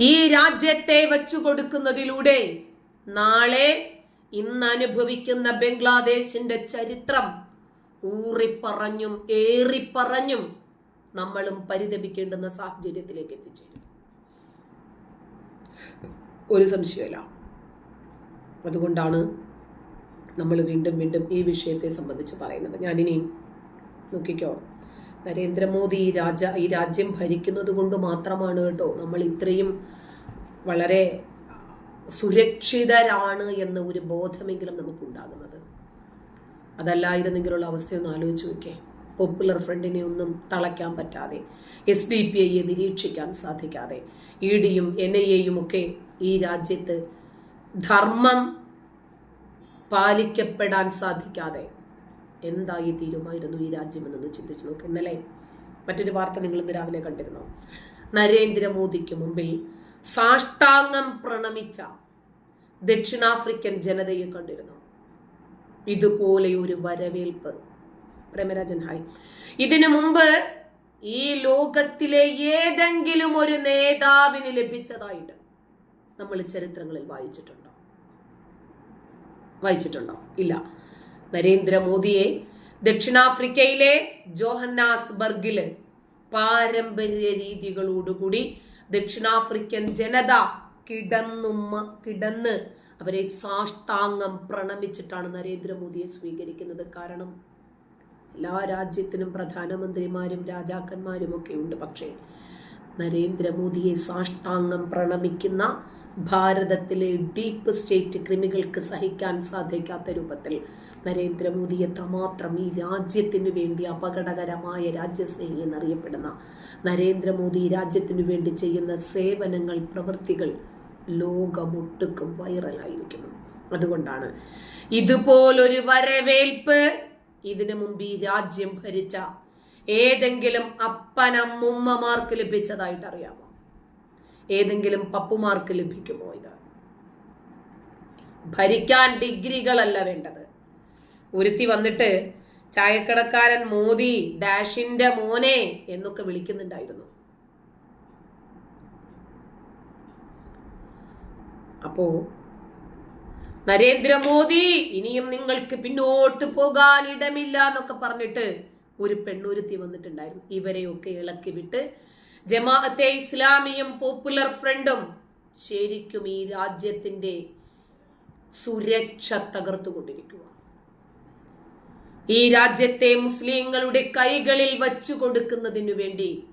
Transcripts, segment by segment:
ഈ രാജ്യത്തെ വച്ചു കൊടുക്കുന്നതിലൂടെ നാളെ ഇന്ന് അനുഭവിക്കുന്ന ബംഗ്ലാദേശിന്റെ ചരിത്രം ഊറിപ്പറഞ്ഞും ഏറിപ്പറഞ്ഞും നമ്മളും പരിതപിക്കേണ്ടുന്ന സാഹചര്യത്തിലേക്ക് എത്തിച്ചേരും. ഒരു സംശയമല്ല. അതുകൊണ്ടാണ് നമ്മൾ വീണ്ടും വീണ്ടും ഈ വിഷയത്തെ സംബന്ധിച്ച് പറയുന്നത്. ഞാനിനി നോക്കിക്കോ. നരേന്ദ്രമോദി ഈ രാജ ഈ രാജ്യം ഭരിക്കുന്നത് കൊണ്ട് മാത്രമാണ് കേട്ടോ. നമ്മൾ ഇത്രയും വളരെ സുരക്ഷിതരാണ് എന്ന ഒരു ബോധമെങ്കിലും നമുക്കുണ്ടാകുന്നത്. അതല്ലായിരുന്നെങ്കിലുള്ള അവസ്ഥയൊന്ന് ആലോചിച്ച് നോക്കേ പോപ്പുലർ ഫ്രണ്ടിനെ ഒന്നും തളയ്ക്കാൻ പറ്റാതെ എസ് ഡി പി ഐയെ നിരീക്ഷിക്കാൻ സാധിക്കാതെ ഇ ഡിയും എൻ ഐ എയും ഒക്കെ ഈ രാജ്യത്ത് ധർമ്മം പാലിക്കപ്പെടാൻ സാധിക്കാതെ എന്തായി തീരുമായിരുന്നു ഈ രാജ്യമെന്നൊന്ന് ചിന്തിച്ചു നോക്ക് ഇന്നലെ. മറ്റൊരു വാർത്ത നിങ്ങൾ ഇന്ന് രാവിലെ കണ്ടിരുന്നു? നരേന്ദ്രമോദിക്ക് മുമ്പിൽ സാഷ്ടാംഗം പ്രണമിച്ച ദക്ഷിണാഫ്രിക്കൻ ജനതയെ കണ്ടിരുന്നു. ഇതുപോലെ ഒരു വരവേൽപ്പ്. പ്രേമരാജൻ ഹായ് ഇതിനു മുമ്പ് ഈ ലോകത്തിലെ ഏതെങ്കിലും ഒരു നേതാവിന് ലഭിച്ചതായിട്ട് നമ്മൾ ചരിത്രങ്ങളിൽ വായിച്ചിട്ടുണ്ടോ? വായിച്ചിട്ടുണ്ടോ? ഇല്ല. നരേന്ദ്രമോദിയെ ദക്ഷിണാഫ്രിക്കയിലെ ജോഹന്നാസ്ബർഗിൽ പാരമ്പര്യ രീതികളോടുകൂടി ദക്ഷിണാഫ്രിക്കൻ ജനത കിടന്നുമ്മ കിടന്ന് അവരെ സാഷ്ടാംഗം പ്രണമിച്ചിട്ടാണ് നരേന്ദ്രമോദിയെ സ്വീകരിക്കുന്നത്. കാരണം എല്ലാ രാജ്യത്തിനും പ്രധാനമന്ത്രിമാരും രാജാക്കന്മാരും ഒക്കെ ഉണ്ട്. പക്ഷേ നരേന്ദ്രമോദിയെ സാഷ്ടാംഗം പ്രണമിക്കുന്ന ഭാരതത്തിലെ ഡീപ്പ് സ്റ്റേറ്റ് ക്രിമികൾക്ക് സഹിക്കാൻ സാധിക്കാത്ത രൂപത്തിൽ നരേന്ദ്രമോദി എത്രമാത്രം ഈ രാജ്യത്തിന് വേണ്ടി അപകടകരമായ രാജ്യസ്നേഹി എന്നറിയപ്പെടുന്ന നരേന്ദ്രമോദി രാജ്യത്തിന് വേണ്ടി ചെയ്യുന്ന സേവനങ്ങൾ പ്രവൃത്തികൾ ലോകമൊട്ടുക്കും വൈറലായിരിക്കുന്നു. അതുകൊണ്ടാണ് ഇതുപോലൊരു വരവേൽപ്പ് ഇതിനു മുമ്പ് ഈ രാജ്യം ഭരിച്ച ഏതെങ്കിലും അപ്പനമ്മുമ്മമാർക്ക് ലഭിച്ചതായിട്ട് അറിയാമോ? ഏതെങ്കിലും പപ്പുമാർക്ക് ലഭിക്കുമോ ഇത്? ഭരിക്കാൻ ഡിഗ്രികളല്ല വേണ്ടത്. ഒരുത്തി വന്നിട്ട് ചായക്കടക്കാരൻ മോദി ഡാഷിന്റെ മോനെ എന്നൊക്കെ വിളിക്കുന്നുണ്ടായിരുന്നു. അപ്പോ നരേന്ദ്രമോദി ഇനിയും നിങ്ങൾക്ക് പിന്നോട്ട് പോകാൻ ഇടമില്ല എന്നൊക്കെ പറഞ്ഞിട്ട് ഒരു പെണ്ണുരുത്തി വന്നിട്ടുണ്ടായിരുന്നു. ഇവരെയൊക്കെ ഇളക്കി വിട്ട് ജമാഅത്തെ ഇസ്ലാമിയും പോപ്പുലർ ഫ്രണ്ടും ശരിക്കും ഈ രാജ്യത്തിന്റെ സുരക്ഷ തകർത്തുകൊണ്ടിരിക്കുക ഈ രാജ്യത്തെ മുസ്ലിങ്ങളുടെ കൈകളിൽ വച്ചു കൊടുക്കുന്നതിനു വേണ്ടി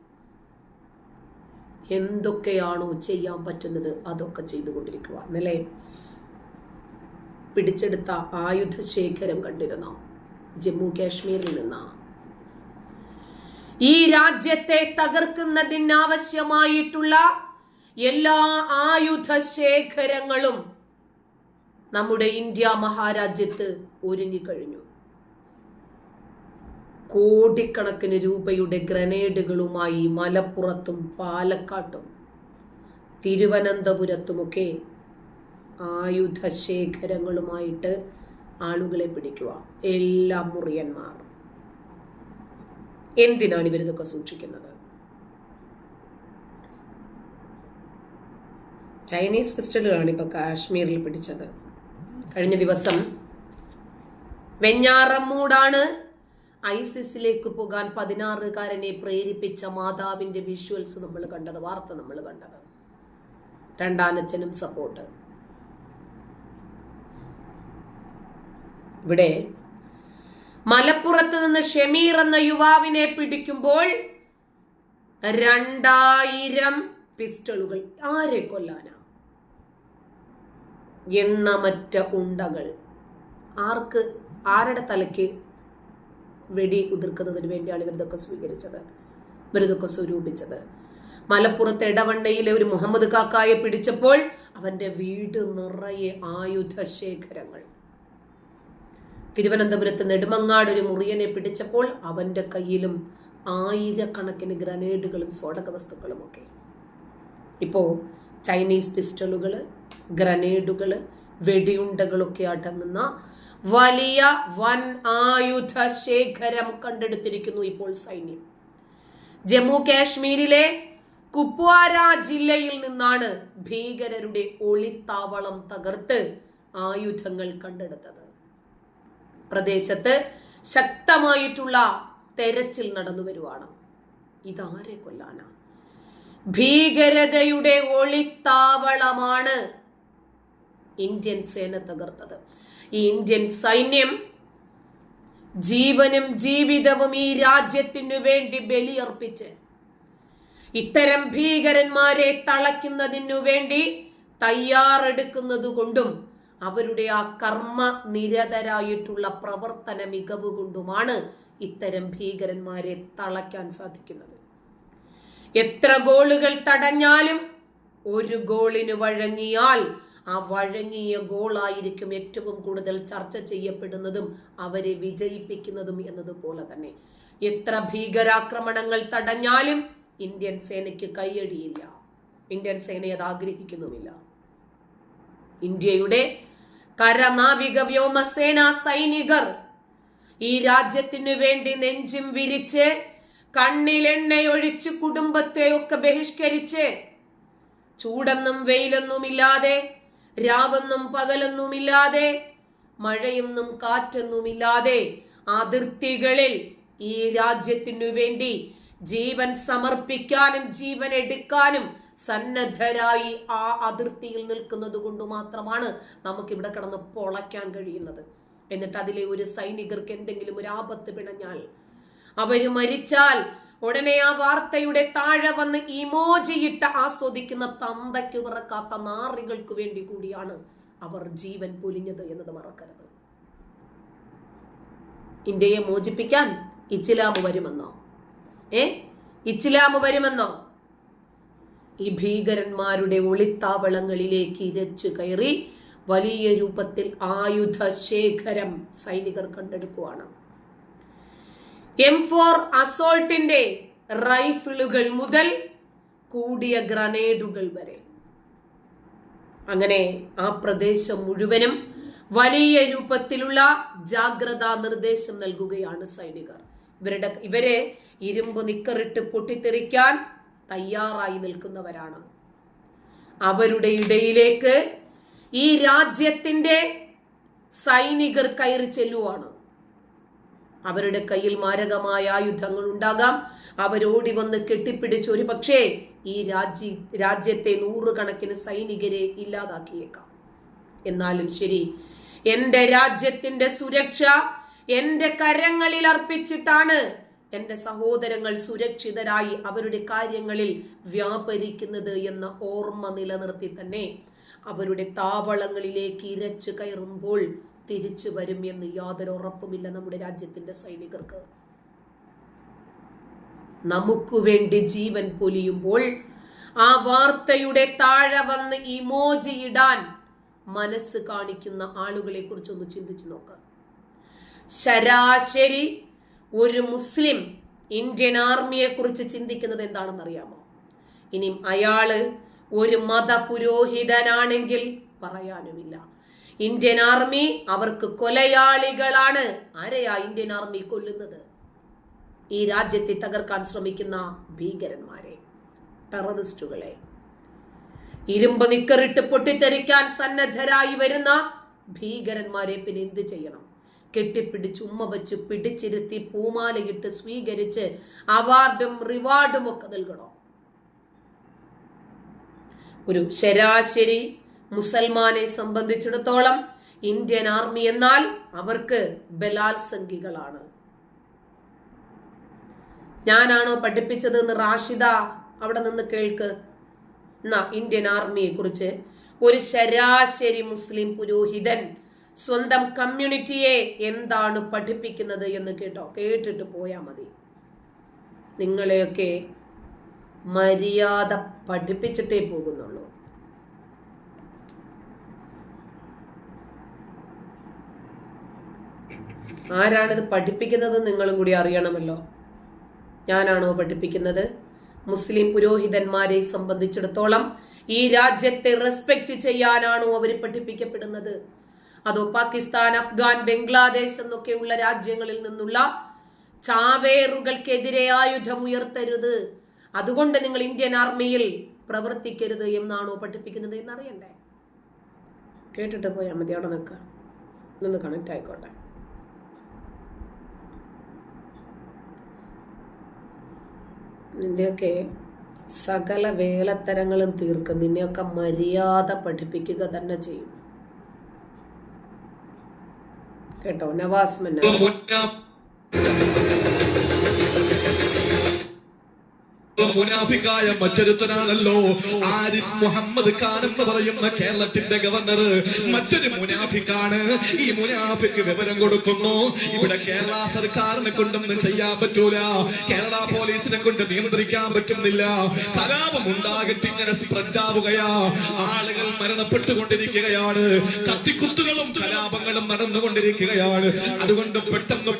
എന്തൊക്കെയാണോ ചെയ്യാൻ പറ്റുന്നത് അതൊക്കെ ചെയ്തുകൊണ്ടിരിക്കുക എന്നല്ലേ പിടിച്ചെടുത്ത ആയുധ ശേഖരം കണ്ടിരുന്ന? ജമ്മു കാശ്മീരിൽ നിന്ന. ഈ രാജ്യത്തെ തകർക്കുന്നതിനാവശ്യമായിട്ടുള്ള എല്ലാ ആയുധ ശേഖരങ്ങളും നമ്മുടെ ഇന്ത്യ മഹാരാജ്യത്ത് ഒരുങ്ങിക്കഴിഞ്ഞു കോടിക്കണക്കിന് രൂപയുടെ ഗ്രനേഡുകളുമായി മലപ്പുറത്തും പാലക്കാട്ടും തിരുവനന്തപുരത്തുമൊക്കെ ആയുധ ശേഖരങ്ങളുമായിട്ട് ആളുകളെ പിടിക്കുക. എല്ലാ മുറിയന്മാർ. എന്തിനാണ് ഇവരിതൊക്കെ സൂക്ഷിക്കുന്നത്? ചൈനീസ് പിസ്റ്റലുകളാണ് ഇപ്പൊ കാശ്മീരിൽ പിടിച്ചത്. കഴിഞ്ഞ ദിവസം വെഞ്ഞാറമ്മൂടാണ് ഐസിസിലേക്ക് പോകാൻ പതിനാറുകാരനെ പ്രേരിപ്പിച്ച മാതാവിന്റെ വിഷ്വൽസ് നമ്മൾ കണ്ടത് വാർത്ത നമ്മൾ കണ്ടത്. രണ്ടാനച്ഛനും സപ്പോർട്ട് ഇവിടെ മലപ്പുറത്ത് നിന്ന് ഷമീർ എന്ന യുവാവിനെ പിടിക്കുമ്പോൾ രണ്ടായിരം പിസ്റ്റളുകൾ. ആരെ കൊല്ലാനാ? എണ്ണമറ്റ ഉണ്ടകൾ. ആർക്ക്? ആരുടെ തലയ്ക്ക്? വെടി ഉതിർക്കുന്നതിന് വേണ്ടിയാണ് ഇവരിതൊക്കെ സ്വീകരിച്ചത്. ഇവരിതൊക്കെ സ്വരൂപിച്ചത്. മലപ്പുറത്ത് ഇടവണ്ണയിലെ ഒരു മുഹമ്മദ് കാക്കായെ പിടിച്ചപ്പോൾ അവന്റെ വീട് നിറയെ ആയുധ ശേഖരങ്ങൾ തിരുവനന്തപുരത്ത് നെടുമങ്ങാട് ഒരു മുറിയനെ പിടിച്ചപ്പോൾ അവന്റെ കയ്യിലും ആയിരക്കണക്കിന് ഗ്രനേഡുകളും സ്ഫോടക വസ്തുക്കളും ഒക്കെ ഇപ്പോ ചൈനീസ് പിസ്റ്റളുകൾ ഗ്രനേഡുകൾ വെടിയുണ്ടകളൊക്കെ അടങ്ങുന്ന വലിയ വൻ ആയുധ ശേഖരം കണ്ടെടുത്തിരിക്കുന്നു ഇപ്പോൾ സൈന്യം. ജമ്മു കാശ്മീരിലെ കുപ്വാര ജില്ലയിൽ നിന്നാണ് ഭീകരരുടെ ഒളിത്താവളം തകർത്ത് ആയുധങ്ങൾ കണ്ടെടുത്തത്. പ്രദേശത്ത് ശക്തമായിട്ടുള്ള തെരച്ചിൽ നടന്നു വരുവാണ്. ഇതാരെ കൊല്ലാനാ? ഭീകരതയുടെ ഒളിത്താവളമാണ് ഇന്ത്യൻ സേന തകർത്തത്. ഈ ഇന്ത്യൻ സൈന്യം ജീവനും ജീവിതവും ഈ രാജ്യത്തിനു വേണ്ടി ബലിയർപ്പിച്ച് ഇത്തരം ഭീകരന്മാരെ തളയ്ക്കുന്നതിനു വേണ്ടി തയ്യാറെടുക്കുന്നത് കൊണ്ടും അവരുടെ ആ കർമ്മ നിരതരായിട്ടുള്ള പ്രവർത്തന മികവ് കൊണ്ടുമാണ് ഇത്തരം ഭീകരന്മാരെ തളയ്ക്കാൻ സാധിക്കുന്നത്. എത്ര ഗോളുകൾ തടഞ്ഞാലും ഒരു ഗോളിന് വഴങ്ങിയാൽ ആ വഴങ്ങിയ ഗോളായിരിക്കും ഏറ്റവും കൂടുതൽ ചർച്ച ചെയ്യപ്പെടുന്നതും അവരെ വിജയിപ്പിക്കുന്നതും എന്നതുപോലെ തന്നെ. എത്ര ഭീകരാക്രമണങ്ങൾ തടഞ്ഞാലും ഇന്ത്യൻ സേനയ്ക്ക് കൈയടിയില്ല ഇന്ത്യൻ സേന അത് ആഗ്രഹിക്കുന്നുമില്ല. ഇന്ത്യയുടെ കരനാവിക വ്യോമസേന സൈനികർ ഈ രാജ്യത്തിനു വേണ്ടി നെഞ്ചും വിരിച്ച് കണ്ണിലെണ്ണയൊഴിച്ച് കുടുംബത്തെയൊക്കെ ബഹിഷ്കരിച്ച് ചൂടെന്നും വെയിലൊന്നുമില്ലാതെ രാവെന്നും പകലൊന്നുമില്ലാതെ മഴയൊന്നും കാറ്റൊന്നുമില്ലാതെ അതിർത്തികളിൽ ഈ രാജ്യത്തിനു വേണ്ടി ജീവൻ സമർപ്പിക്കാനും ജീവൻ എടുക്കാനും സന്നദ്ധരായി ആ അതിർത്തിയിൽ നിൽക്കുന്നത് കൊണ്ട് മാത്രമാണ് നമുക്കിവിടെ കിടന്ന് പൊളയ്ക്കാൻ കഴിയുന്നത്. എന്നിട്ട് അതിലെ ഒരു സൈനികർക്ക് എന്തെങ്കിലും ഒരു ആപത്ത് പിണഞ്ഞാൽ അവർ മരിച്ചാൽ ഉടനെ ആ വാർത്തയുടെ താഴെ വന്ന് ഇമോജിയിട്ട് ആസ്വദിക്കുന്ന തന്തയ്ക്ക് പിറക്കാത്ത നാറികൾക്ക് വേണ്ടി കൂടിയാണ് അവർ ജീവൻ പൊലിഞ്ഞത് എന്നത് മറക്കരുത്. ഇന്ത്യയെ മോചിപ്പിക്കാൻ ഇച്ചിലാമ് വരുമെന്നോ? ഏ? ഇച്ചിലാമ് വരുമെന്നോ? ഈ ഭീകരന്മാരുടെ ഒളിത്താവളങ്ങളിലേക്ക് ഇരച്ചു കയറി വലിയ രൂപത്തിൽ ആയുധ ശേഖരം സൈനികർ കണ്ടെടുക്കുവാണ്. എം ഫോർ അസോൾട്ടിന്റെ റൈഫിളുകൾ മുതൽ കൂടിയ ഗ്രനേഡുകൾ വരെ. അങ്ങനെ ആ പ്രദേശം മുഴുവനും വലിയ രൂപത്തിലുള്ള ജാഗ്രതാ നിർദ്ദേശം നൽകുകയാണ് സൈനികർ. ഇവരുടെ ഇവരെ ഇരുമ്പ് നിക്കറിട്ട് പൊട്ടിത്തെറിക്കാൻ തയ്യാറായി നിൽക്കുന്നവരാണ്. അവരുടെ ഇടയിലേക്ക് ഈ രാജ്യത്തിന്റെ സൈനികർ കയറി ചെല്ലുവാണ്. അവരുടെ കയ്യിൽ മാരകമായ ആയുധങ്ങൾ ഉണ്ടാകാം. അവരോടി വന്ന് കെട്ടിപ്പിടിച്ച് ഒരു പക്ഷേ ഈ രാജ്യ രാജ്യത്തെ നൂറുകണക്കിന് സൈനികരെ ഇല്ലാതാക്കിയേക്കാം. എന്നാലും ശരി എന്റെ രാജ്യത്തിന്റെ സുരക്ഷ എന്റെ കരങ്ങളിൽ അർപ്പിച്ചിട്ടാണ്. എന്റെ സഹോദരങ്ങൾ സുരക്ഷിതരായി അവരുടെ കാര്യങ്ങളിൽ വ്യാപരിക്കുന്നത് എന്ന ഓർമ്മ നിലനിർത്തി തന്നെ അവരുടെ താവളങ്ങളിലേക്ക് ഇരച്ചു കയറുമ്പോൾ തിരിച്ചു വരും എന്ന് യാതൊരു ഉറപ്പുമില്ല നമ്മുടെ രാജ്യത്തിന്റെ സൈനികർക്ക്. നമുക്ക് വേണ്ടി ജീവൻ പൊലിയുമ്പോൾ ആ വാർത്തയുടെ താഴെ വന്ന് ഇമോജി ഇടാൻ മനസ്സ് കാണിക്കുന്ന ആളുകളെ കുറിച്ചൊന്ന് ചിന്തിച്ചു നോക്കുക ശരാശരി ഒരു മുസ്ലിം ഇന്ത്യൻ ആർമിയെ കുറിച്ച് ചിന്തിക്കുന്നത് എന്താണെന്ന് അറിയാമോ ഇനിയും അയാൾ ഒരു മത പുരോഹിതനാണെങ്കിൽ പറയാനുമില്ല. ഇന്ത്യൻ ആർമി അവർക്ക് കൊലയാളികളാണ്. ആരെയാ ഇന്ത്യൻ ആർമി കൊല്ലുന്നത്? ഈ രാജ്യത്തെ തകർക്കാൻ ശ്രമിക്കുന്ന ഭീകരന്മാരെ ടെററിസ്റ്റുകളെ. ഇരുമ്പ് നിക്കറിട്ട് പൊട്ടിത്തെറിക്കാൻ സന്നദ്ധരായി വരുന്ന ഭീകരന്മാരെ പിന്നെ എന്ത് ചെയ്യണം? കെട്ടിപ്പിടിച്ച് ഉമ്മ വെച്ച് പിടിച്ചിരുത്തി പൂമാലയിട്ട് സ്വീകരിച്ച് അവാർഡും റിവാർഡും ഒക്കെ നൽകണം? ഒരു ശരാശരി മുസൽമാനെ സംബന്ധിച്ചിടത്തോളം ഇന്ത്യൻ ആർമി എന്നാൽ അവർക്ക് ബലാത്സംഗികളാണ്. ഞാനാണോ പഠിപ്പിച്ചത് എന്ന് റാഷിദ അവിടെ നിന്ന് കേൾക്ക്. എന്നാ ഇന്ത്യൻ ആർമിയെ കുറിച്ച് ഒരു ശരാശരി മുസ്ലിം പുരോഹിതൻ സ്വന്തം കമ്മ്യൂണിറ്റിയെ എന്താണ് പഠിപ്പിക്കുന്നത് എന്ന് കേട്ടോ കേട്ടിട്ട് പോയാ മതി. നിങ്ങളെയൊക്കെ മര്യാദ പഠിപ്പിച്ചിട്ടേ പോകുന്നുള്ളൂ. ആരാണിത് പഠിപ്പിക്കുന്നത് നിങ്ങളും കൂടി അറിയണമല്ലോ. ഞാനാണോ പഠിപ്പിക്കുന്നത്? മുസ്ലിം പുരോഹിതന്മാരെ സംബന്ധിച്ചിടത്തോളം ഈ രാജ്യത്തെ റെസ്പെക്ട് ചെയ്യാനാണോ അവർ പഠിപ്പിക്കപ്പെടുന്നത്? അതോ പാകിസ്ഥാൻ അഫ്ഗാൻ ബംഗ്ലാദേശ് എന്നൊക്കെയുള്ള രാജ്യങ്ങളിൽ നിന്നുള്ള ചാവേറുകൾക്കെതിരെ ആയുധം ഉയർത്തരുത്. അതുകൊണ്ട് നിങ്ങൾ ഇന്ത്യൻ ആർമിയിൽ പ്രവർത്തിക്കരുത് എന്നാണോ പഠിപ്പിക്കുന്നത് എന്നറിയണ്ടേ? കേട്ടിട്ട് പോയാൽ മതി അവിടെ നിൽക്കുക നിന്ന് കണക്റ്റ് ആയിക്കോട്ടെ. നിന്റെയൊക്കെ സകല വേലത്തരങ്ങളും തീർക്കും. നിന്നെയൊക്കെ മര്യാദ പഠിപ്പിക്കുക തന്നെ ചെയ്യും. കേട്ടോ? നവാസ് മുനാഫിക്കായ മറ്റൊരുത്തനാണല്ലോ. ആരിഫ് മുഹമ്മദ് ഖാൻ എന്ന് പറയുന്ന കേരളത്തിന്റെ ഗവർണർ മറ്റൊരു മുനാഫിക്കാണ്. ഈ മുനാഫിക്ക് വിവരം കൊടുക്കുന്നു. ഇവിടെ കേരള സർക്കാരിനെ കൊണ്ടൊന്നും ചെയ്യാൻ പറ്റൂല. കേരള പോലീസിനെ കൊണ്ട് നിയന്ത്രിക്കാൻ പറ്റുന്നില്ല. കലാപം ഉണ്ടാകട്ടെ ഇങ്ങനെ സ്പ്രെഡാവുകയാ ആളുകൾ മരണപ്പെട്ടുകൊണ്ടിരിക്കുകയാണ്. കത്തിക്കുത്തുകളും കലാപങ്ങളും നടന്നുകൊണ്ടിരിക്കുകയാണ്. അതുകൊണ്ട് പെട്ടെന്ന്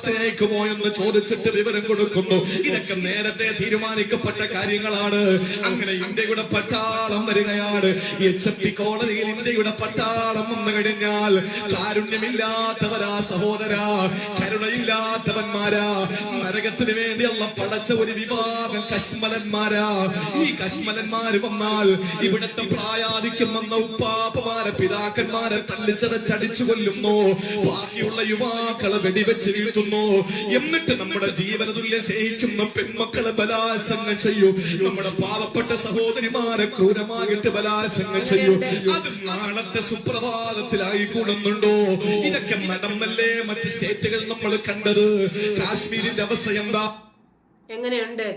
പട്ടാളത്തിലേക്ക് എന്ന് ചോദിച്ചിട്ട് വിവരം കൊടുക്കുന്നു. ഇതൊക്കെ നേരത്തെ തീരുമാനിക്കപ്പെട്ട കാര്യങ്ങളാണ്. അങ്ങനെ ഇന്ത്യയുടെ പട്ടാളം വരികയാണ്. എച്ച് പി കോളനിയിൽ ഇന്ത്യയുടെ പട്ടാളം വന്നു കഴിഞ്ഞാൽ കാരുണ്യമില്ലാത്തവരാ സഹോദരാ കരുണയില്ലാത്തവന്മാരാ നരകത്തിന് വേണ്ടിയുള്ള പടച്ച ഒരു വിഭാഗം കശ്മലന്മാരാ. ഈ കശ്മലന്മാര് വന്നാൽ ഇവിടുത്തെ പ്രായാധിക്യം വന്ന ഉപ്പാപ്പമാരെ പിതാക്കന്മാരെ തല്ലിച്ചതച്ചടിച്ചു കൊല്ലുന്നു. ബാക്കിയുള്ള യുവാക്കളെ വെടിവെച്ച് വീഴ്ത്തുന്നു. എന്നിട്ട് നമ്മുടെ ജീവന തുല്യം സ്നേഹിക്കുന്ന പെൺമക്കളെ ബലാത്സംഗം ചെയ്യൂ. നമ്മുടെ പാവപ്പെട്ട സഹോദരിമാരെ ക്രൂരമായിട്ട് ബലാത്സംഗം ചെയ്യൂ. അത് നാളത്തെ സുപ്രഭാതത്തിലായി കൂടുന്നുണ്ടോ? ഇതൊക്കെ നടന്നല്ലേ മറ്റ് സ്റ്റേറ്റുകൾ നമ്മൾ കണ്ടത്? കാശ്മീരിന്റെ അവസ്ഥ എന്താ? എങ്ങനെയുണ്ട്?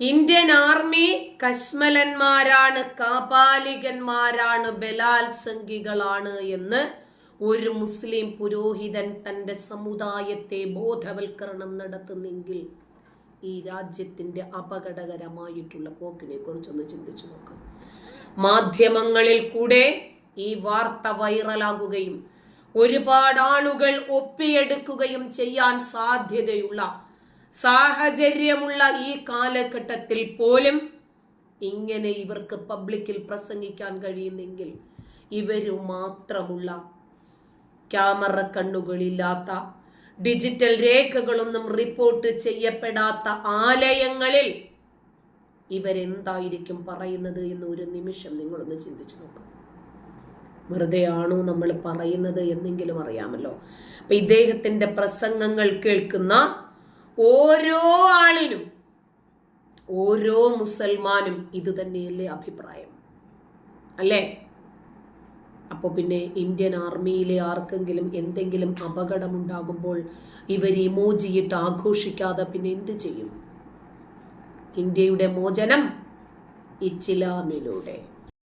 ഇന്ത്യൻ ആർമി കശ്മലന്മാരാണ് കാപാലികന്മാരാണ് ബലാത്സംഗികളാണ് എന്ന് ഒരു മുസ്ലിം പുരോഹിതൻ തന്റെ സമുദായത്തെ ബോധവൽക്കരണം നടത്തുന്നെങ്കിൽ ഈ രാജ്യത്തിന്റെ അപകടകരമായിട്ടുള്ള പോക്കിനെ കുറിച്ചൊന്ന് ചിന്തിച്ചു നോക്കാം. മാധ്യമങ്ങളിൽ കൂടെ ഈ വാർത്ത വൈറലാകുകയും ഒരുപാട് ആളുകൾ ഒപ്പിയെടുക്കുകയും ചെയ്യാൻ സാധ്യതയുള്ള സാഹചര്യമുള്ള ഈ കാലഘട്ടത്തിൽ പോലും ഇങ്ങനെ ഇവർക്ക് പബ്ലിക്കിൽ പ്രസംഗിക്കാൻ കഴിയുന്നെങ്കിൽ ഇവരു മാത്രമുള്ള ക്യാമറ കണ്ണുകളില്ലാത്ത ഡിജിറ്റൽ രേഖകളൊന്നും റിപ്പോർട്ട് ചെയ്യപ്പെടാത്ത ആലയങ്ങളിൽ ഇവരെന്തായിരിക്കും പറയുന്നത് എന്ന് ഒരു നിമിഷം നിങ്ങളൊന്ന് ചിന്തിച്ചു നോക്കും. വെറുതെ ആണോ നമ്മൾ പറയുന്നത് എന്നെങ്കിലും അറിയാമല്ലോ. അപ്പൊ ഇദ്ദേഹത്തിന്റെ പ്രസംഗങ്ങൾ കേൾക്കുന്ന ഓരോ ആളിനും ഓരോ മുസൽമാനും ഇത് തന്നെയല്ലേ അഭിപ്രായം? അല്ലേ? അപ്പോൾ പിന്നെ ഇന്ത്യൻ ആർമിയിലെ ആർക്കെങ്കിലും എന്തെങ്കിലും അപകടമുണ്ടാകുമ്പോൾ ഇവർ ഇമോജിയിട്ട് ആഘോഷിക്കാതെ പിന്നെ എന്ത് ചെയ്യും? ഇന്ത്യയുടെ മോചനം ഇച്ചിലാമിലൂടെ